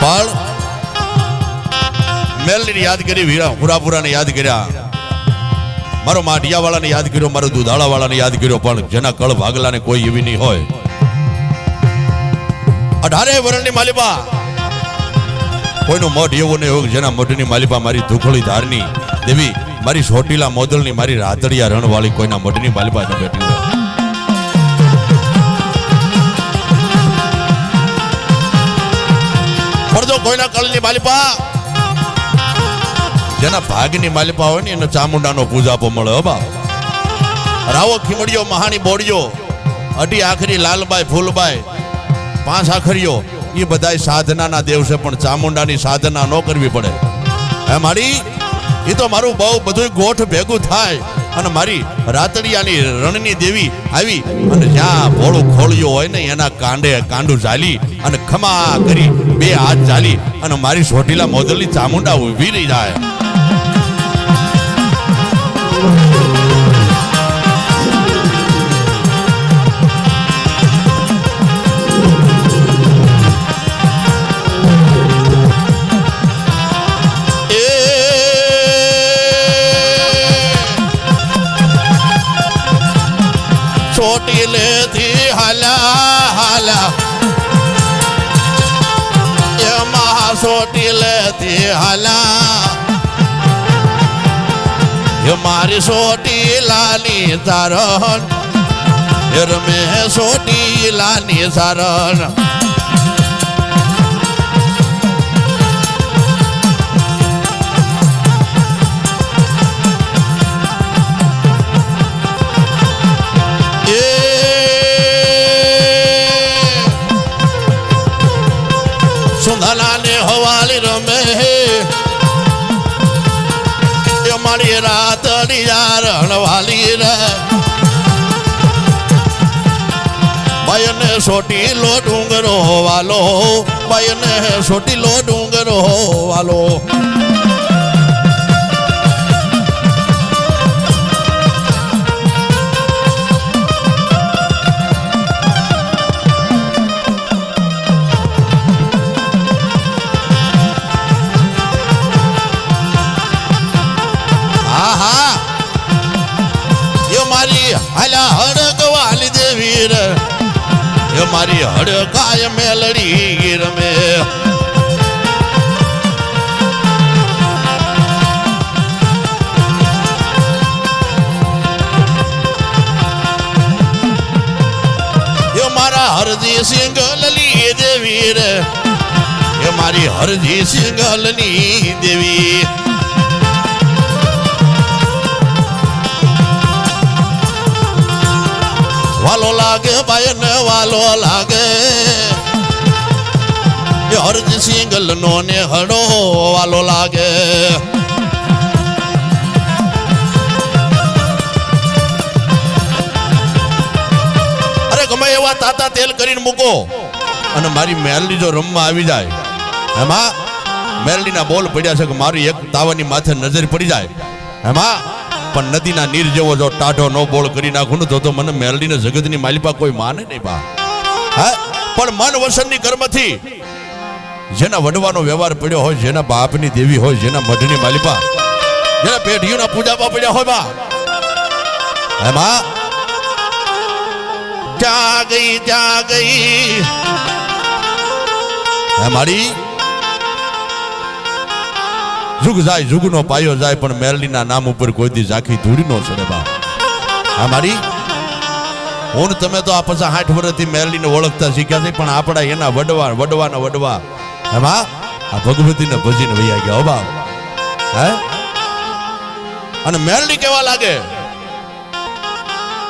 પણ મેલડીને યાદ કરી, વીરા, હુરાપુરાને યાદ કર્યા. મારો માઢિયાવાળાને યાદ કર્યો, મારો દુધાળાવાળાને યાદ કર્યો, પણ જેના કળ ભાગલાને કોઈ એવી નહીં હોય. અઢારે વરણની માલિપા. કોઈનું મઢ એવું નહીં હોય જેના મઢની માલિપા મારી ધુખળી ધારની. દેવી, મારી સોટીલા મોદલની મારી રાતડિયા રણવાળી કોઈના મઢની માલિપા ન બેઠી હોય. પણ કળની માલિપા. જેના ભાગની માલિપા હોય ને, એને ચામુંડાનો પૂજાપો મળે હો બા રાવો ખીમડિયો મહાણી બોડિયો અઢી આખરી લાલબાઈ, ફૂલબાઈ, પાંચ આખરીઓ એ બધાય સાધનાના દેવ છે પણ ચામુંડાની સાધના ન કરવી પડે. હે મારી એ તો મારું બહુ બધું ગોઠ ભેગું થાય. અને મારી રાતડિયાની રણની દેવી આવી અને જ્યાં ભોળું ખોળ્યું હોય ને એના કાંડે કાંડું ઝાલી અને ખમા કરી બે હાથ ઝાલી અને મારી સોઢીલા મોદલની ચામુંડા ઊભી રહી જાય. હાલા હાલા એમાં સોટી લેતી હાલા. એ મારી સોટી લાલી તારણ રમે સોટી લાલી સારણ સુંદલાને હવાલી રમે. હે મારી રાત યાર હણવાલી રે. બાયને સોટી લો ડુંગરો વાલો. બાયને સોટી લો ડુંગરો વાલો. મારી હડકાય મેલડી રમે. મારા હરજી સિંગલની દેવી રે. એ મારી હરજી સિંગલની દેવી. વાલો લાગે બાયને વાલો લાગે. એ હરજ સિંગલ નો ને હડો વાલો લાગે. અરે ગમે એવા તાતા તેલ કરીને મૂકો અને મારી મેલડી જો રમવા આવી જાય. એમાં મેલડીના બોલ પડ્યા છે કે મારી એક તાવાની માથે નજર પડી જાય. એમાં પણ નદીના નીર જેવો જો ટાઢો નો બોળ કરી નાખું ને તો તો મને મેલડીને જગતની માલિપા કોઈ માને નહીં બા. હા? પણ મન વસનની કર્મથી જેના વડવાનો વ્યવહાર પડ્યો હોય, જેના બાપની દેવી હોય, જેના મઢની માલિપા, જેના પેઢીઓના પૂજામાં પડ્યા હોય બા. એમાં ત્યાં ગઈ ત્યાં ગઈ મારી? જુગ જાય, જુગનો પાયો જાય, પણ મેરલીના નામ ઉપર કોઈ દી ઝાંખી ધૂળી નો ચડે બા. આ મારી? હું તમે તો આ પછી આઠ વર્ષથી મેરલીને ઓળખતા શીખ્યા છે પણ આપણા એના વડવા, વડવાના વડવા. એમાં આ ભગવતીને ભજીને વૈયા ગયા, હો, બા. હે? અને મેરલી કેવા લાગે?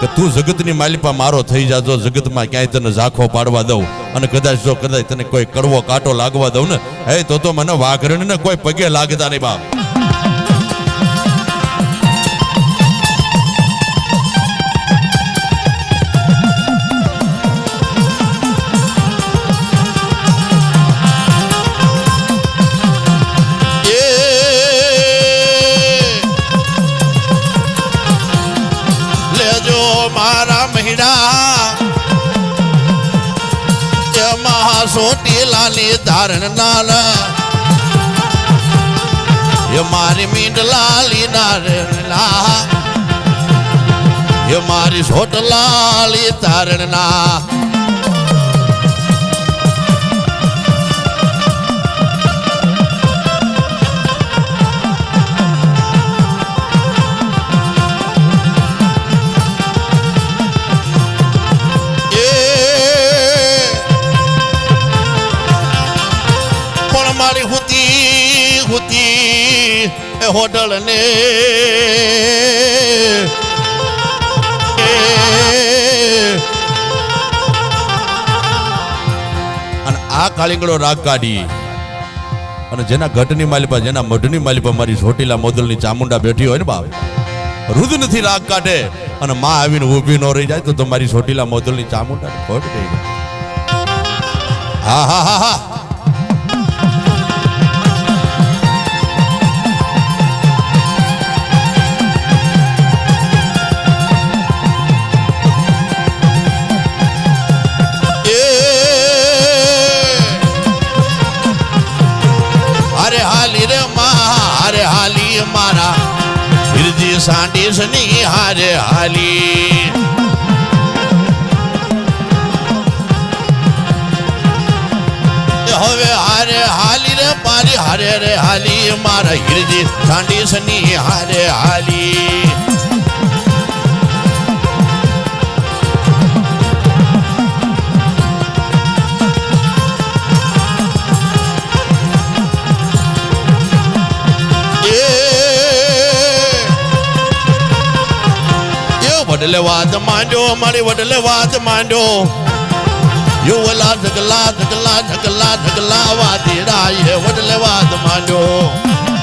કે તું જગતની માલિપા મારો થઈ જાજો, જગતમાં ક્યાંય તને ઝાંખો પાડવા દઉં. અને કદાચ જો કદાચ તને કોઈ કડવો કાંટો લાગવા દઉં ને, હે, તો તો મને વાઘરણ ને કોઈ પગે લાગતા નહીં બાપ. લેજો મારા મહિના એમાં સોટી લાલી ધારણ નાલ. મારી મીંડ લાલી નારણલા એ મારી સોટ લાલી તારણના હોટલ ને. અને આ કાળીંગળો રાગ કાઢી. અને જેના ઘટની માલિપા, જેના મઢની માલિપા મારી ચોટીલા મોદલની ચામુંડા બેઠી હોય ને બાપ રુદનથી રાગ કાઢે અને માં આવીને ઊભી ન રહી જાય તો તમારી ચોટીલા મોદલની ચામુંડા ખોટ થઈ હા હા હા હા. અરે હાલી રે માં અરે હાલી મારા. ગિરજી સાંડી ની હારે હાલી. હવે હારે હાલી રે, મારી હારે રે હાલી મારા. ગિરજી સાંડી ની હારે હાલી. વડલે વાત માંડો મારી વડલે વાત માંડો યુવલા ઝગલા ઝગલા ઝગલા ઝગલા વાદીડા એ વડલે વાત માંડ્યો.